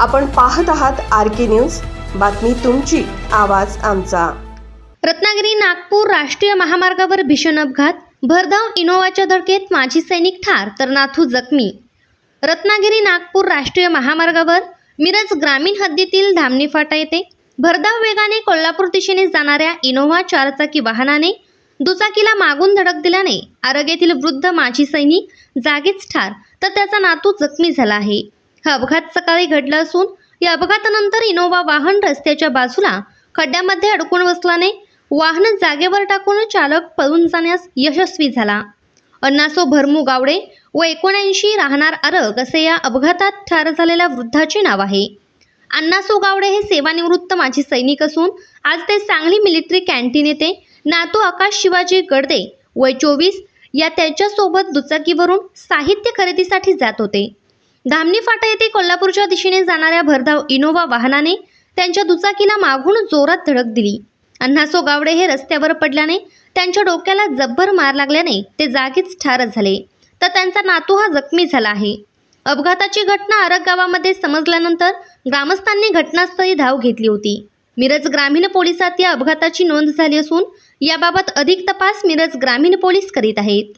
आपण पाहत आहात आर के न्यूज. बातमी तुमची आवाज आमचा. रत्नागिरी नागपूर राष्ट्रीय महामार्गावर भीषण अपघात. भरधाव इनोव्हाच्या धडकेत माजी सैनिक ठार तर नाथू जखमी. रत्नागिरी नागपूर राष्ट्रीय महामार्गावर मिरज ग्रामीण हद्दीतील धामणी फाटा येथे. भरधाव वेगाने कोल्हापूर दिशेने जाणाऱ्या इनोव्हा चारचाकी वाहनाने दुचाकीला मागून धडक दिल्याने आरग वृद्ध माजी सैनिक जागीच ठार तर त्याचा नातू जखमी झाला आहे. हा अपघात सकाळी घडला असून या अपघातानंतर इनोव्हा वाहन रस्त्याच्या बाजूला खड्ड्यामध्ये अडकून बसल्याने वाहन जागेवर टाकून चालक पळून जाण्यास यशस्वी झाला. अण्णासो भरमू गावडे व एकोणऐंशी राहणार आरग असे या अपघातात ठार झालेल्या वृद्धाचे नाव आहे. अण्णासो गावडे हे सेवानिवृत्त माजी सैनिक असून आज ते सांगली मिलिटरी कॅन्टीन येथे नातू आकाश शिवाजी गडदे वय चोवीस या त्याच्यासोबत दुचाकीवरून साहित्य खरेदीसाठी जात होते. धामणी फाटा येथे कोल्हापूरच्या दिशेने जाणाऱ्या भरधाव इनोव्हा वाहनाने त्यांच्या दुचाकीला मागून जोरात धडक दिली. अण्णासो गावडे हे रस्त्यावर पडल्याने त्यांच्या डोक्याला जब्बर मार लागल्याने ते जागीच ठार झाले. तर त्यांचा नातू हा जखमी झाला आहे. अपघाताची घटना आरग गावामध्ये समजल्यानंतर ग्रामस्थांनी घटनास्थळी धाव घेतली होती. मिरज ग्रामीण पोलिसात या अपघाताची नोंद झाली असून याबाबत अधिक तपास मिरज ग्रामीण पोलीस करीत आहेत.